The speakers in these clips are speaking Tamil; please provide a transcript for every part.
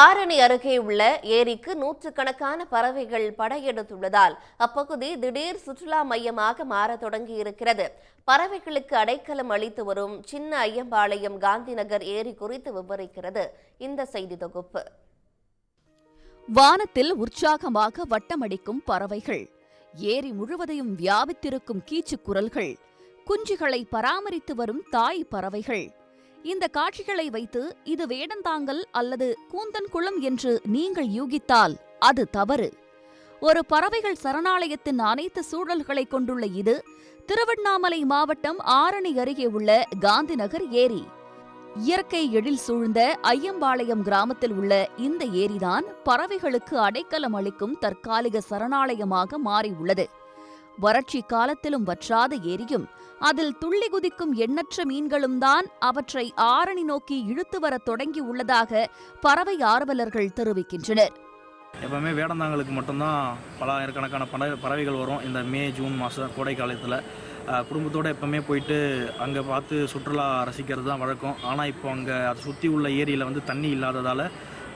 ஆரணி அருகே உள்ள ஏரிக்கு நூற்றுக்கணக்கான பறவைகள் படையெடுத்துள்ளதால் அப்பகுதி திடீர் சுற்றுலா மையமாக மாறத் தொடங்கியிருக்கிறது. பறவைகளுக்கு அடைக்கலம் அளித்து வரும் சின்ன ஐயம்பாளையம் காந்திநகர் ஏரி குறித்து விவரிக்கிறது இந்த செய்தி தொகுப்பு. வானத்தில் உற்சாகமாக வட்டமடிக்கும் பறவைகள் ஏரி முழுவதையும் வியாபித்திருக்கும் கீச்சு குரல்கள் குஞ்சுகளை பராமரித்து வரும் தாய் பறவைகள் இந்த காட்சிகளை வைத்து இது வேடந்தாங்கல் அல்லது கூந்தன்குளம் என்று நீங்கள் யூகித்தால் அது தவறு. ஒரு பறவைகள் சரணாலயத்தின் அனைத்து சூழல்களை கொண்டுள்ள இது திருவண்ணாமலை மாவட்டம் ஆரணி அருகே உள்ள காந்திநகர் ஏரி. இயற்கை எழில் சூழ்ந்த ஐயம்பாளையம் கிராமத்தில் உள்ள இந்த ஏரிதான் பறவைகளுக்கு அடைக்கலம் அளிக்கும் தற்காலிக சரணாலயமாக மாறியுள்ளது. வறட்சி காலத்திலும் வற்றாத ஏரியும் அதில் துள்ளி குதிக்கும் எண்ணற்ற மீன்களும் தான் அவற்றை ஆரணி நோக்கி இழுத்து வரத் தொடங்கி உள்ளதாக பறவை ஆர்வலர்கள் தெரிவிக்கின்றனர். எப்போவுமே வேடந்தாங்களுக்கு மட்டும்தான் பல ஆயிரக்கணக்கான பற பறவைகள் வரும். இந்த மே ஜூன் மாதம் கோடை காலத்தில். குடும்பத்தோடு எப்போவுமே போயிட்டு அங்கே பார்த்து சுற்றுலா ரசிக்கிறது தான் வழக்கம். ஆனால் இப்போ அங்கே அதை சுற்றி உள்ள ஏரியில் வந்து தண்ணி இல்லாததால்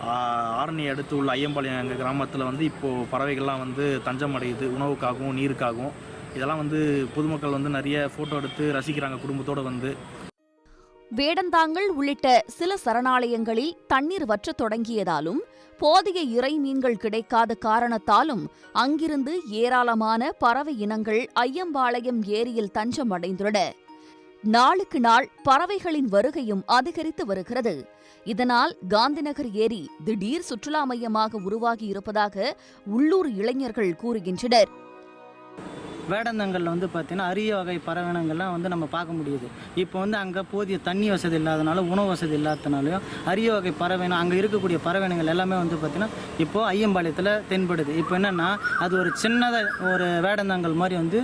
ஆரணி அடுத்து உள்ள ஐயம்பாளையம் எங்கள் கிராமத்தில் வந்து இப்போது பறவைகள்லாம் வந்து தஞ்சம் அடையுது உணவுக்காகவும் நீருக்காகவும். இதெல்லாம் வந்து பொதுமக்கள் வந்து நிறைய ஃபோட்டோ எடுத்து ரசிக்கிறாங்க குடும்பத்தோடு வந்து. வேடந்தாங்கல் உள்ளிட்ட சில சரணாலயங்களில் தண்ணீர் வற்றத் தொடங்கியதாலும் போதிய இறை மீன்கள் கிடைக்காத காரணத்தாலும் அங்கிருந்து ஏராளமான பறவை இனங்கள் ஐயம்பாளையம் ஏரியில் தஞ்சம் அடைந்துள்ளன. நாளுக்கு நாள் பறவைகளின் வருகையும் அதிகரித்து வருகிறது. இதனால் காந்திநகர் ஏரி திடீர் சுற்றுலா மையமாக உருவாகி இருப்பதாக உள்ளூர் இளைஞர்கள் கூறுகின்றனர். வேடந்தங்களில் வந்து பார்த்தீங்கன்னா அரிய வகை பறவைனங்கள்லாம் வந்து நம்ம பார்க்க முடியுது. இப்போ வந்து அங்கே போதிய தண்ணி வசதி இல்லாதனால உணவு வசதி இல்லாதனாலையும் அரிய வகை பறவைனம் அங்கே இருக்கக்கூடிய பறவைனங்கள் எல்லாமே வந்து பார்த்திங்கன்னா இப்போது ஐயம்பாளையத்தில் தென்படுது. இப்போ என்னென்னா அது ஒரு சின்னதாக ஒரு வேடந்தாங்கல் மாதிரி வந்து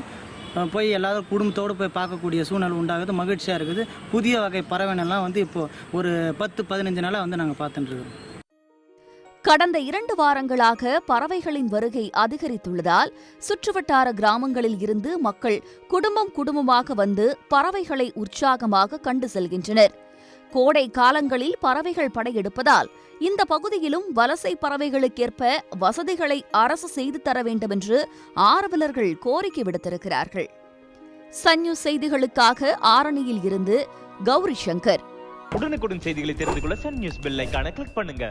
போய் எல்லாரும் குடும்பத்தோடு போய் பார்க்கக்கூடிய சூழ்நிலை உண்டாகுது. மகிழ்ச்சியாக இருக்குது. புதிய வகை பறவைனெல்லாம் வந்து இப்போது ஒரு பத்து பதினஞ்சு நாளாக வந்து நாங்கள் பார்த்துட்டுருக்கோம் கடந்த இரண்டு வாரங்களாக பறவைகளின் வருகை அதிகரித்துள்ளதால் சுற்றுவட்டார கிராமங்களில் இருந்து மக்கள் குடும்பம் குடும்பமாக வந்து பறவைகளை உற்சாகமாக கண்டு செல்கின்றனர். கோடை காலங்களில் பறவைகள் படையெடுப்பதால் இந்த பகுதியிலும் வலசை பறவைகளுக்கேற்ப வசதிகளை அரசு செய்து தர வேண்டுமென்று ஆர்வலர்கள் கோரிக்கை விடுத்திருக்கிறார்கள். சன்யு செய்திகளுக்காக ஆரணியில் இருந்து கௌரி சங்கர் உடனுக்குடன் செய்திகளை தெரிந்து கொள்ள சன் நியூஸ் பெல் கிளிக் பண்ணுங்க.